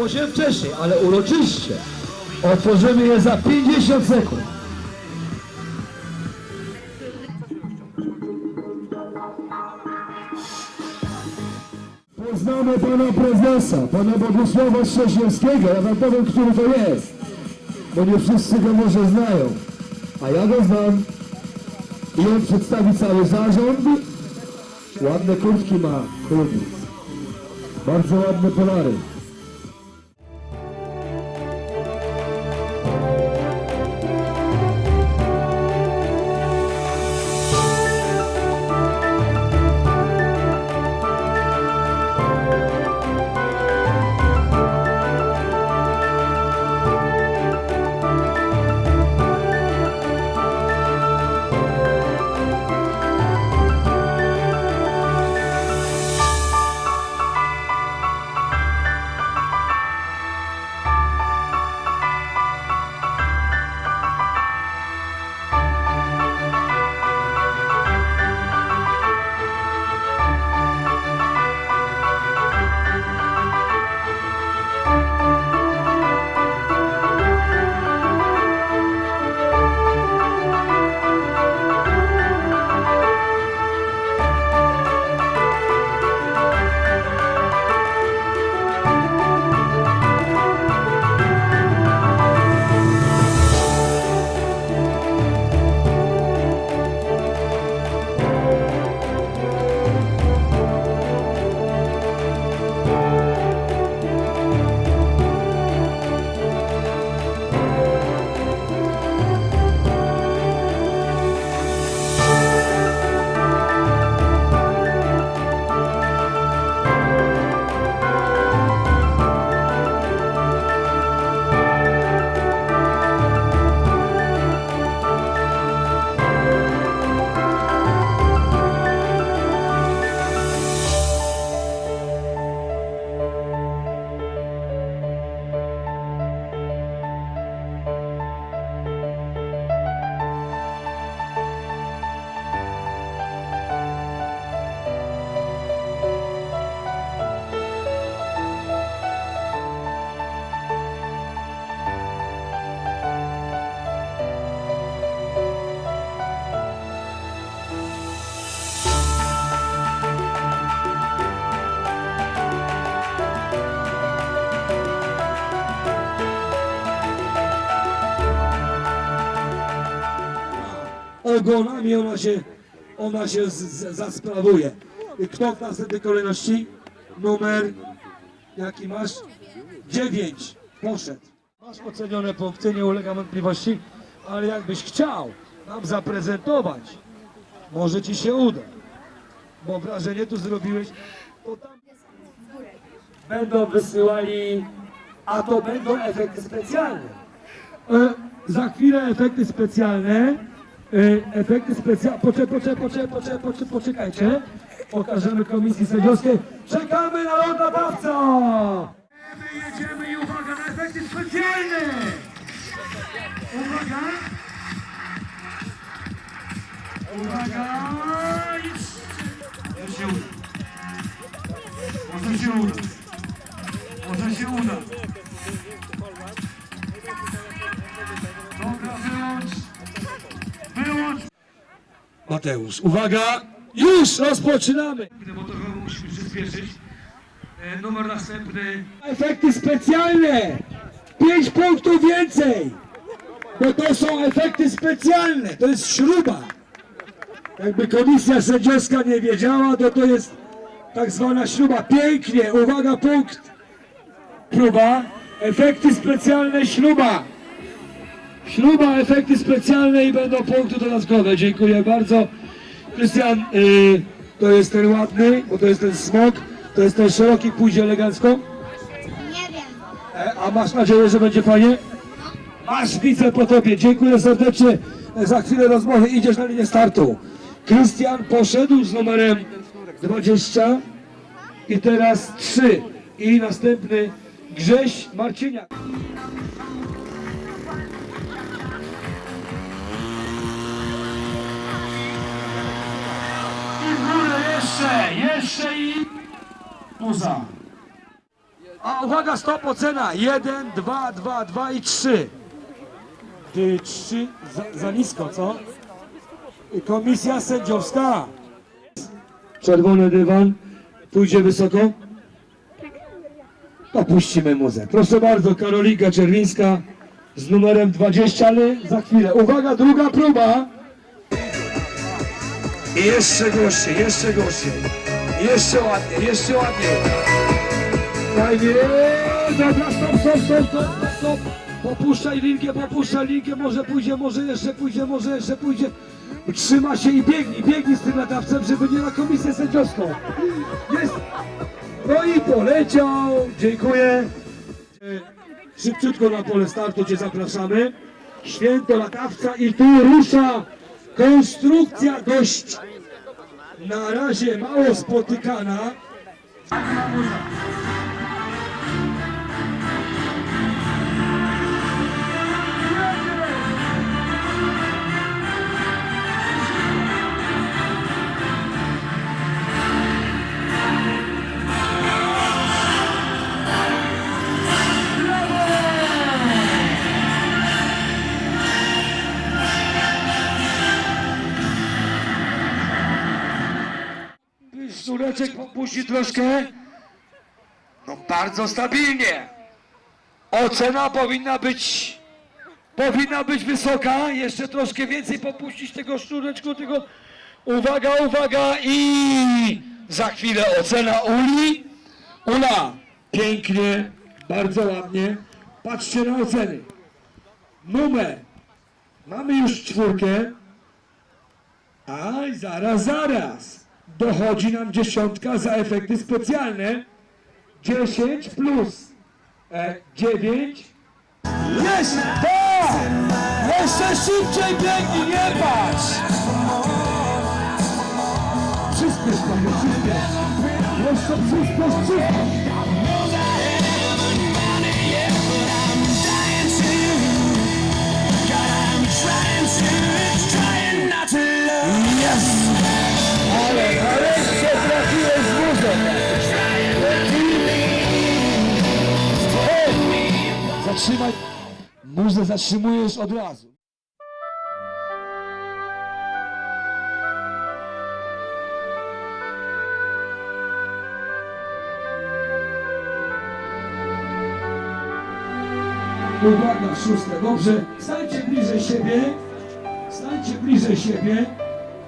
Zaczęło wcześniej, ale uroczyście. Otworzymy je za 50 sekund. Poznamy pana prezesa, pana Bogusława Szczęśniewskiego. Ja wam powiem, który to jest. Bo nie wszyscy go może znają. A ja go znam. I on przedstawi cały zarząd. Ładne kurtki ma, kurde. Bardzo ładne polary. Ogonami ona się, ona się z, z, zasprawuje. Kto w następnej kolejności? Numer, jaki masz? Dziewięć. Poszedł. Masz ocenione punkty, nie ulega wątpliwości, ale jakbyś chciał nam zaprezentować, może ci się uda. Bo wrażenie tu zrobiłeś, to tam będą wysyłali, a to będą efekty specjalne. E, za chwilę efekty specjalne. E, efekty specjalne. Poczekaj, poczekaj, poczekaj, poczekaj, poczekaj, poczekajcie. Pokażemy komisji sędziowskiej. Czekamy na lądodawcę! My jedziemy i uwaga na efekty specjalne! Uwaga! Uwaga! Może się uda. Może się uda. Może się uda. Mateusz, uwaga! Już rozpoczynamy! Chyba musimy przyspieszyć. E, numer następny. Efekty specjalne! 5 punktów więcej! Bo to są efekty specjalne, to jest śruba. Jakby komisja sędziowska nie wiedziała, to to jest tak zwana śruba. Pięknie, uwaga, punkt. Próba. Efekty specjalne, śruba. Śruba, efekty specjalne i będą punkty dodatkowe. Dziękuję bardzo. Krystian, y, to jest ten ładny, bo to jest ten smok, to jest ten szeroki, pójdzie elegancko. Nie wiem. E, a masz nadzieję, że będzie fajnie? Masz, widzę po tobie. Dziękuję serdecznie. E, Za chwilę rozmowy idziesz na linię startu. Krystian poszedł z numerem 20 i teraz 3. I następny Grześ Marciniak. Jeszcze, jeszcze i poza. A uwaga, stop, ocena. Jeden, dwa, dwa, dwa i trzy. Ty, trzy, za, za nisko, co? Komisja sędziowska. Czerwony dywan. Pójdzie wysoko? To puścimy muzę. Proszę bardzo, Karolinka Czerwińska z numerem 20, ale za chwilę. Uwaga, druga próba. I jeszcze głośniej, jeszcze głośniej. Jeszcze ładnie, jeszcze ładniej. Fajnie. Dobra, stop, stop, stop, stop, stop. Popuszczaj linkę, popuszczaj linkę, może pójdzie, może jeszcze pójdzie, może jeszcze pójdzie. Trzyma się i biegnie, biegnie z tym latawcem, żeby nie na komisję sędziowską. Jest. No i poleciał. Dziękuję. Szybciutko na pole startu Cię zapraszamy. Święto latawca i tu rusza konstrukcja dość na razie mało spotykana. Popuści troszkę. No bardzo stabilnie. Ocena powinna być powinna być wysoka. Jeszcze troszkę więcej popuścić tego sznureczku, tego. Uwaga, uwaga i za chwilę ocena Uli. Ula, pięknie, bardzo ładnie. Patrzcie na oceny. Numer. Mamy już czwórkę. Aj, zaraz, zaraz. Dochodzi nam dziesiątka za efekty specjalne. 10 plus e, 9. Jest! Tak! Jeszcze szybciej biegnij, nie patrz! Przyspiesz trochę, przyspiesz. Jeszcze przyspiesz, przyspiesz. Zatrzymaj. Muzę zatrzymujesz od razu. Uwaga, szóste. Dobrze. Stańcie bliżej siebie. Stańcie bliżej siebie.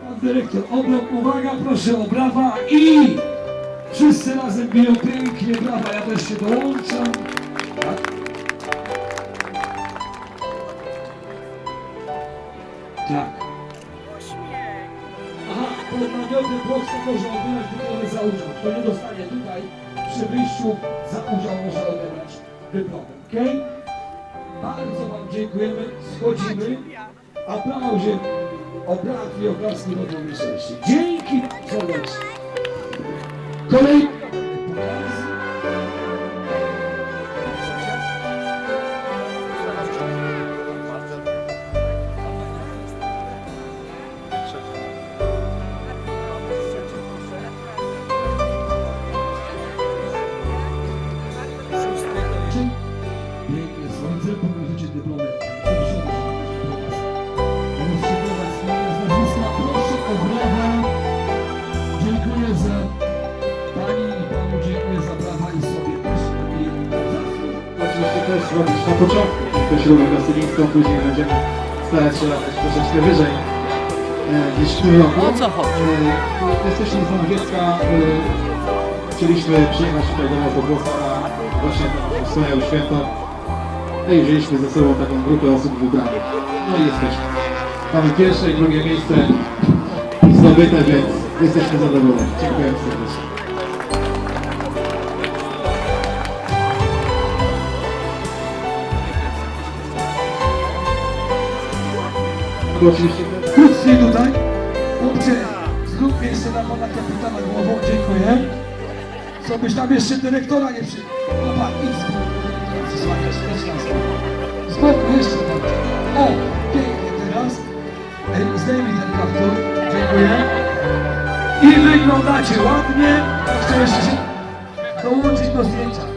Pan dyrektor, oblok, uwaga, proszę o brawa i wszyscy razem biją pięknie brawa, ja też się dołączam. Tak. Pod namiotem Polska może odebrać dyplomę za udział. Kto nie dostanie tutaj, przy wyjściu za udział może odebrać dyplomę, okej? Bardzo Wam dziękujemy, schodzimy. Aplauzie, oklaski, oklaski robią mi szczęście. Dzięki serdecznie. Kolejny to śrubę gasolinką, później będziemy starać się latać troszeczkę wyżej e, niż w tym roku. O co chodzi? E, jesteśmy z Nowowiecka, e, chcieliśmy przyjechać tutaj do nas do Włosa na właśnie wspaniałe święto. No i wzięliśmy ze sobą taką grupę osób wybranych. No i jesteśmy. Mamy pierwsze i drugie miejsce zdobyte, więc jesteśmy zadowoleni. Dziękuję serdecznie. To oczywiście Krótkie tutaj. Chłopcze, zrób miejsce na Pana Kapitana głową. Dziękuję. Co byś tam jeszcze dyrektora nie przy... No Pan, idź z boku. Przysłaniasz, też nas. Boku jeszcze bardziej. O, pięknie teraz. Ej, Zdejmij ten kaptur. Dziękuję. I wyglądacie ładnie. Chcę jeszcze się dołączyć do zdjęcia.